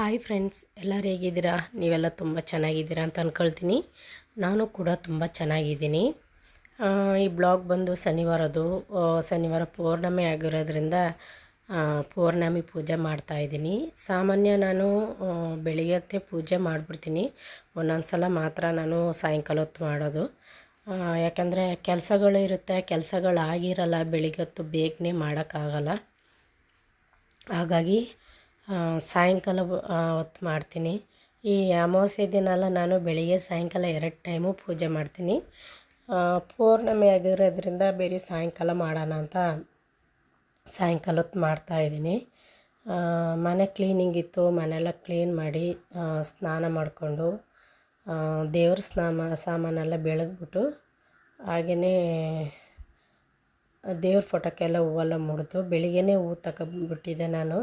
Hi friends, ಎಲ್ಲರೂ ಹೇಗಿದ್ದೀರಾ? ನೀವೆಲ್ಲ ತುಂಬ ಚೆನ್ನಾಗಿದ್ದೀರಾ ಅಂತ ಅಂದ್ಕೊಳ್ತೀನಿ ನಾನು ಕೂಡ ತುಂಬ ಚೆನ್ನಾಗಿದ್ದೀನಿ. ಈ ಬ್ಲಾಗ್ ಬಂದು ಶನಿವಾರದು ಶನಿವಾರ ಪೌರ್ಣಮಿ ಆಗಿರೋದ್ರಿಂದ ಪೌರ್ಣಮಿ ಪೂಜೆ ಮಾಡ್ತಾಯಿದ್ದೀನಿ ಸಾಮಾನ್ಯ ನಾನು ಬೆಳಿಗ್ಗೆ ಹೊತ್ತೇ ಪೂಜೆ ಮಾಡಿಬಿಡ್ತೀನಿ. ಒಂದೊಂದು ಸಲ ಮಾತ್ರ ನಾನು ಸಾಯಂಕಾಲ ಹೊತ್ತು ಮಾಡೋದು. ಯಾಕಂದರೆ ಕೆಲಸಗಳು ಇರುತ್ತೆ, ಕೆಲಸಗಳಾಗಿರಲ್ಲ, ಬೆಳಿಗ್ಗೆ ಹೊತ್ತು ಬೇಗನೆ ಮಾಡೋಕ್ಕಾಗಲ್ಲ. ಹಾಗಾಗಿ ಸಾಯಂಕಾಲ ಹೊತ್ತು ಮಾಡ್ತೀನಿ. ಈ ಅಮಾವಾಸ್ಯೆ ದಿನ ಎಲ್ಲ ನಾನು ಬೆಳಿಗ್ಗೆ ಸಾಯಂಕಾಲ ಎರಡು ಟೈಮು ಪೂಜೆ ಮಾಡ್ತೀನಿ. ಪೌರ್ಣಮಿ ಆಗಿರೋದ್ರಿಂದ ಬೇರೆ ಸಾಯಂಕಾಲ ಮಾಡೋಣ ಅಂತ ಸಾಯಂಕಾಲ ಹೊತ್ತು ಮಾಡ್ತಾಯಿದ್ದೀನಿ ಮನೆ ಕ್ಲೀನಿಂಗ್ ಇತ್ತು, ಮನೆಯೆಲ್ಲ ಕ್ಲೀನ್ ಮಾಡಿ ಸ್ನಾನ ಮಾಡಿಕೊಂಡು ದೇವ್ರ ಸ್ನಾಮ, ಸಾಮಾನೆಲ್ಲ ಬೆಳಗ್ಬಿಟ್ಟು ಹಾಗೆಯೇ ದೇವ್ರ ಫೋಟೋಕ್ಕೆಲ್ಲ ಹೂವೆಲ್ಲ ಮುಡಿದು ಬೆಳಿಗ್ಗೆನೇ ಹೂ ತಗೊಂಡ್ಬಿಟ್ಟಿದ್ದೆ ನಾನು.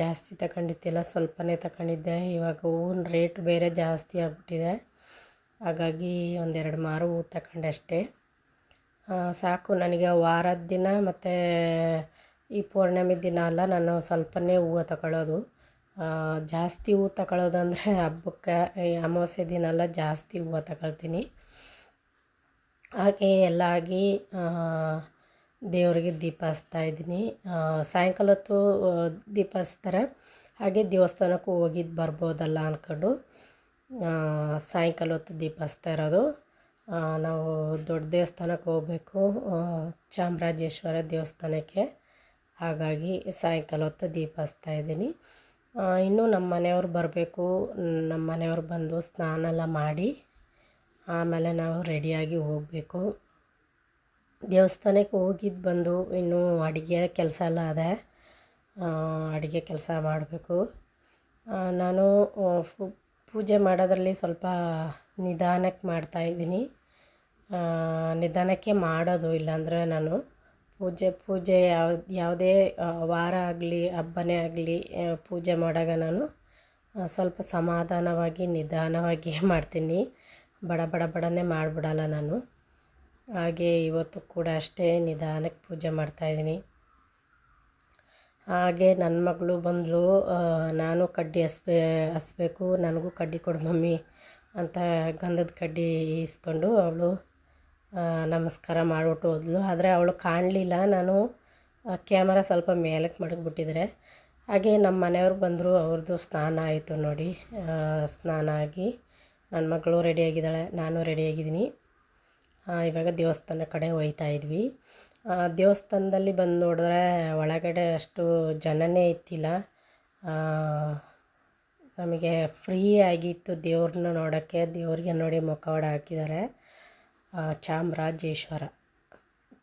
ಜಾಸ್ತಿ ತಗೊಂಡಿದ್ದಿಲ್ಲ ಸ್ವಲ್ಪನೇ ತಗೊಂಡಿದ್ದೆ ಇವಾಗ ಹೂವಿನ ರೇಟ್ ಬೇರೆ ಜಾಸ್ತಿ ಆಗ್ಬಿಟ್ಟಿದೆ. ಹಾಗಾಗಿ ಒಂದೆರಡು ಮಾರು ಹೂ ತಗೊಂಡೆ ಅಷ್ಟೇ ಸಾಕು ನನಗೆ ವಾರದ ದಿನ ಮತ್ತು ಈ ಪೌರ್ಣಮಿ ದಿನ ಅಲ್ಲ, ನಾನು ಸ್ವಲ್ಪನೇ ಹೂವು ತಗೊಳ್ಳೋದು ಜಾಸ್ತಿ ಹೂವು ತಗೊಳ್ಳೋದಂದರೆ ಹಬ್ಬಕ್ಕೆ ಅಮಾವಾಸ್ಯೆ ದಿನ ಎಲ್ಲ ಜಾಸ್ತಿ ಹೂವು ತಗೊಳ್ತೀನಿ ಹಾಗೆ ಎಲ್ಲ ಆಗಿ ದೇವರಿಗೆ ದೀಪ ಹಚ್ತಾ ಇದ್ದೀನಿ. ಸಾಯಂಕಾಲ ಹೊತ್ತು ದೀಪ ಹಚ್ತಾರೆ. ಹಾಗೆ ದೇವಸ್ಥಾನಕ್ಕೂ ಹೋಗಿದ್ದು ಬರ್ಬೋದಲ್ಲ ಅಂದ್ಕೊಂಡು ಸಾಯಂಕಾಲ ಹೊತ್ತು ದೀಪ ಹಚ್ತಾ ಇರೋದು. ನಾವು ದೊಡ್ಡ ದೇವಸ್ಥಾನಕ್ಕೆ ಹೋಗಬೇಕು. ಚಾಮರಾಜೇಶ್ವರ ದೇವಸ್ಥಾನಕ್ಕೆ. ಹಾಗಾಗಿ ಸಾಯಂಕಾಲ ಹೊತ್ತು ದೀಪ ಹಚ್ತಾ ಇದ್ದೀನಿ. ಇನ್ನೂ ನಮ್ಮ ಮನೆಯವ್ರು ಬರಬೇಕು. ನಮ್ಮ ಮನೆಯವ್ರು ಬಂದು ಸ್ನಾನ ಎಲ್ಲ ಮಾಡಿ, ಆಮೇಲೆ ನಾವು ರೆಡಿಯಾಗಿ ಹೋಗಬೇಕು. ದೇವಸ್ಥಾನಕ್ಕೆ ಹೋಗಿದ್ದು ಬಂದು ಇನ್ನೂ ಅಡುಗೆ ಕೆಲಸ ಎಲ್ಲ ಅದೇ. ಅಡುಗೆ ಕೆಲಸ ಮಾಡಬೇಕು. ನಾನು ಪೂಜೆ ಮಾಡೋದ್ರಲ್ಲಿ ಸ್ವಲ್ಪ ನಿಧಾನಕ್ಕೆ ಮಾಡ್ತಾಯಿದ್ದೀನಿ ನಿಧಾನಕ್ಕೆ ಮಾಡೋದು ಇಲ್ಲಾಂದರೆ ನಾನು ಪೂಜೆ ಪೂಜೆ ಯಾವ, ಯಾವುದೇ ವಾರ ಆಗಲಿ, ಹಬ್ಬನೇ ಆಗಲಿ ಪೂಜೆ ಮಾಡಾಗ ನಾನು ಸ್ವಲ್ಪ ಸಮಾಧಾನವಾಗಿ ನಿಧಾನವಾಗಿಯೇ ಮಾಡ್ತೀನಿ. ಬಡ ಬಡ, ಬಡನೆ ಮಾಡಿಬಿಡಲ್ಲ ನಾನು. ಹಾಗೆ ಇವತ್ತು ಕೂಡ ಅಷ್ಟೇ ನಿಧಾನಕ್ಕೆ ಪೂಜೆ ಮಾಡ್ತಾಯಿದ್ದೀನಿ ಹಾಗೆ ನನ್ನ ಮಗಳು ಬಂದಳು ನಾನು ಕಡ್ಡಿ ಹಸ್ಬೇ, ಹಸ್ಬೇಕು, ನನಗೂ ಕಡ್ಡಿ ಕೊಡು ಮಮ್ಮಿ ಅಂತ ಗಂಧದ ಕಡ್ಡಿ ಈಸ್ಕೊಂಡು ಅವಳು ನಮಸ್ಕಾರ ಮಾಡಿಬಿಟ್ಟು ಹೋದ್ಲು. ಆದರೆ ಅವಳು ಕಾಣಲಿಲ್ಲ, ನಾನು ಕ್ಯಾಮರಾ ಸ್ವಲ್ಪ ಮೇಲಕ್ಕೆ ಮಡಗಿಬಿಟ್ಟಿದ್ರೆ. ಹಾಗೆ ನಮ್ಮ ಮನೆಯವ್ರು ಬಂದರು, ಅವ್ರದ್ದು ಸ್ನಾನ ಆಯಿತು ನೋಡಿ. ಸ್ನಾನ ಆಗಿ ನನ್ನ ಮಗಳು ರೆಡಿಯಾಗಿದ್ದಾಳೆ ನಾನು ರೆಡಿಯಾಗಿದ್ದೀನಿ ಇವಾಗ ದೇವಸ್ಥಾನ ಕಡೆ ಹೋಯ್ತಾ ಇದ್ವಿ. ದೇವಸ್ಥಾನದಲ್ಲಿ ಬಂದು ನೋಡಿದ್ರೆ ಒಳಗಡೆ ಅಷ್ಟು ಜನನೇ ಇತ್ತಿಲ್ಲ ನಮಗೆ ಫ್ರೀ ಆಗಿತ್ತು ದೇವ್ರನ್ನ ನೋಡೋಕ್ಕೆ. ದೇವ್ರಿಗೆ ನೋಡಿ ಮುಖವಾಡ ಹಾಕಿದ್ದಾರೆ. ಚಾಮರಾಜೇಶ್ವರ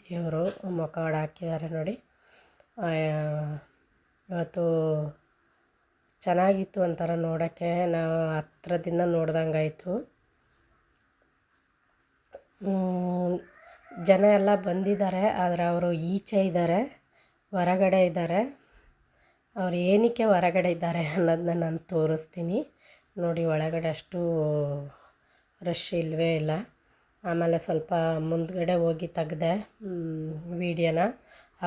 ದೇವರು ಮುಖವಾಡ ಹಾಕಿದ್ದಾರೆ ನೋಡಿ. ಇವತ್ತು ಚೆನ್ನಾಗಿತ್ತು ಒಂಥರ ನೋಡೋಕ್ಕೆ. ನಾವು ಹತ್ರದಿಂದ ನೋಡ್ದಂಗಾಯಿತು. ಜನ ಎಲ್ಲ ಬಂದಿದ್ದಾರೆ, ಆದರೆ ಅವರು ಈಚೆ ಇದ್ದಾರೆ, ಹೊರಗಡೆ ಇದ್ದಾರೆ. ಅವ್ರು ಏನಕ್ಕೆ ಹೊರಗಡೆ ಇದ್ದಾರೆ ಅನ್ನೋದನ್ನ ನಾನು ತೋರಿಸ್ತೀನಿ. ನೋಡಿ, ಒಳಗಡೆ ಅಷ್ಟು ರಶ್ ಇಲ್ಲವೇ ಇಲ್ಲ. ಆಮೇಲೆ ಸ್ವಲ್ಪ ಮುಂದ್ಗಡೆ ಹೋಗಿ ತೆಗ್ದೆ ವೀಡಿಯೋನ.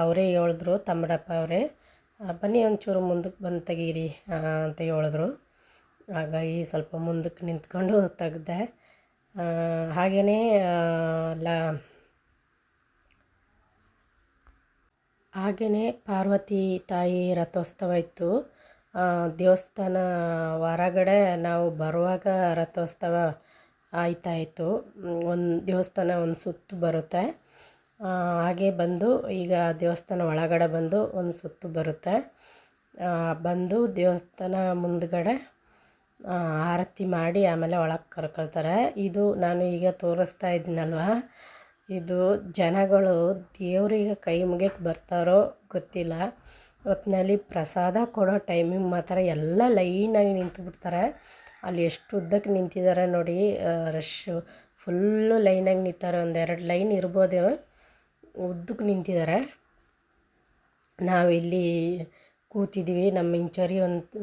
ಅವರೇ ಹೇಳಿದ್ರು, ತಮ್ಮಡಪ್ಪ ಅವರೇ ಬನ್ನಿ ಒಂಚೂರು ಮುಂದಕ್ಕೆ ಬಂದು ತೆಗೀರಿ ಅಂತ ಹೇಳಿದ್ರು. ಹಾಗಾಗಿ ಸ್ವಲ್ಪ ಮುಂದಕ್ಕೆ ನಿಂತ್ಕೊಂಡು ತೆಗ್ದೆ. ಹಾಗೆಯೇ ಲ ಹಾಗೆಯೇ ಪಾರ್ವತಿ ತಾಯಿ ರಥೋತ್ಸವ ಇತ್ತು. ದೇವಸ್ಥಾನ ಹೊರಗಡೆ ನಾವು ಬರುವಾಗ ರಥೋತ್ಸವ ಆಯ್ತಾ ಇತ್ತು. ಒಂದು ದೇವಸ್ಥಾನ ಒಂದು ಸುತ್ತು ಬರುತ್ತೆ. ಹಾಗೆ ಬಂದು ಈಗ ದೇವಸ್ಥಾನ ಒಳಗಡೆ ಬಂದು ಒಂದು ಸುತ್ತು ಬರುತ್ತೆ. ಬಂದು ದೇವಸ್ಥಾನ ಮುಂದ್ಗಡೆ ಆರತಿ ಮಾಡಿ ಆಮೇಲೆ ಒಳಗೆ ಕರ್ಕೊಳ್ತಾರೆ. ಇದು ನಾನು ಈಗ ತೋರಿಸ್ತಾ ಇದ್ದೀನಲ್ವ? ಇದು ಜನಗಳು ದೇವರಿಗೆ ಕೈ ಮುಗಿಯಕ್ಕೆ ಬರ್ತಾರೋ ಗೊತ್ತಿಲ್ಲ. ಹೊತ್ತಿನಲ್ಲಿ ಪ್ರಸಾದ ಕೊಡೋ ಟೈಮಿಗೆ ಮಾತ್ರ ಎಲ್ಲ ಲೈನಾಗಿ ನಿಂತು ಬಿಡ್ತಾರೆ. ಅಲ್ಲಿ ಎಷ್ಟು ಉದ್ದಕ್ಕೆ ನಿಂತಿದ್ದಾರೆ ನೋಡಿ ರಶ್ಶು ಫುಲ್ಲು ಲೈನಾಗಿ ನಿಂತಾರೆ. ಒಂದೆರಡು ಲೈನ್ ಇರ್ಬೋದು ಉದ್ದಕ್ಕೆ ನಿಂತಿದ್ದಾರೆ ನಾವಿಲ್ಲಿ ಕೂತಿದ್ವಿ. ನಮ್ಮ ಇಂಚರಿ ಒಂದು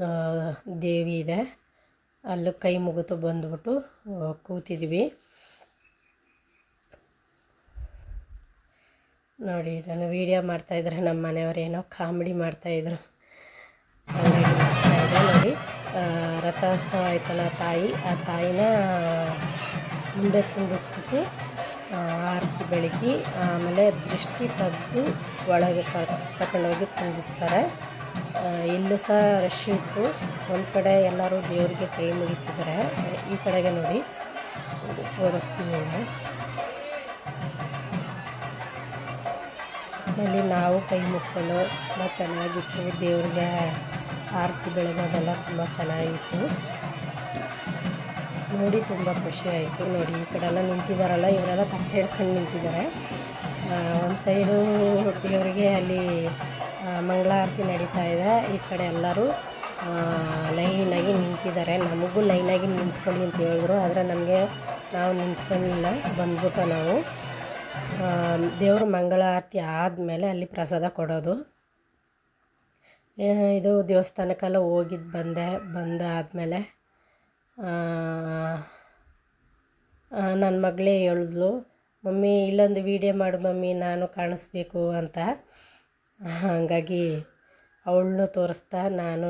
ದೇವಿ ಇದೆ. ಅಲ್ಲಿ ಕೈ ಮುಗಿತು ಬಂದ್ಬಿಟ್ಟು ಕೂತಿದ್ವಿ. ನೋಡಿ, ನಾನು ವೀಡಿಯೋ ಮಾಡ್ತಾಯಿದ್ರೆ ನಮ್ಮ ಮನೆಯವರು ಏನೋ ಕಾಮಿಡಿ ಮಾಡ್ತಾಯಿದ್ರು ನೋಡಿ. ರಥೋತ್ಸವ ಆಯ್ತಲ್ಲ ತಾಯಿ, ಆ ತಾಯಿನ ಮುಂದೆ ಕುಂಡಿಸ್ಬಿಟ್ಟು ಆರತಿ ಬೆಳಗ್ಗೆ ಆಮೇಲೆ ದೃಷ್ಟಿ ತೆಗೆದು ಒಳಗೆ ಕ ತಗೊಂಡೋಗಿ ಕುಂಡಿಸ್ತಾರೆ. ಆ, ಇಲ್ಲೂ ಸಹ ರಶ್ ಇತ್ತು. ಒಂದು ಕಡೆ ಎಲ್ಲರೂ ದೇವರಿಗೆ ಕೈ ಮುಗಿತಿದ್ದಾರೆ. ಈ ಕಡೆಗೆ ನೋಡಿ ತೋರಿಸ್ತೀನಿ ಈಗ. ನಾವು ಕೈ ಮುಕ್ಕೊಂಡು ತುಂಬ ಚೆನ್ನಾಗಿತ್ತು. ದೇವ್ರಿಗೆ ಆರತಿ ಬೆಳಗೋದೆಲ್ಲ ತುಂಬ ಚೆನ್ನಾಗಿತ್ತು. ನೋಡಿ ತುಂಬ ಖುಷಿ ಆಯಿತು. ನೋಡಿ ಈ ಕಡೆ ಎಲ್ಲ ನಿಂತಿದ್ದಾರಲ್ಲ ಇವರೆಲ್ಲ ತಟ್ಟೆ ಹಿಡ್ಕೊಂಡು ನಿಂತಿದ್ದಾರೆ. ಒಂದು ಸೈಡು ದೇವರಿಗೆ ಅಲ್ಲಿ ಮಂಗಳಾರತಿ ನಡೀತಾ ಇದೆ. ಈ ಕಡೆ ಎಲ್ಲರೂ ಲೈನಾಗಿ ನಿಂತಿದ್ದಾರೆ. ನಮಗೂ ಲೈನಾಗಿ ನಿಂತ್ಕೊಳ್ಳಿ ಅಂತ ಹೇಳಿದ್ರು. ಆದರೆ ನಮಗೆ ನಾವು ನಿಂತ್ಕೊಳ್ಳಿಲ್ಲ ಬಂದ್ಬಿಟ್ಟು ನಾವು ದೇವರು ಮಂಗಳಾರತಿ ಆದಮೇಲೆ ಅಲ್ಲಿ ಪ್ರಸಾದ ಕೊಡೋದು. ಇದು ದೇವಸ್ಥಾನಕ್ಕೆಲ್ಲ ಹೋಗಿದ್ದು ಬಂದೆ, ಬಂದಾದಮೇಲೆ ನನ್ನ ಮಗಳೇ ಹೇಳಿದ್ಲು, ಮಮ್ಮಿ, ಇಲ್ಲೊಂದು ವೀಡಿಯೋ ಮಾಡು ಮಮ್ಮಿ, ನಾನು ಕಾಣಿಸ್ಬೇಕು ಅಂತ. ಹಾಗಾಗಿ ಅವಳನ್ನೂ ತೋರಿಸ್ತಾ ನಾನು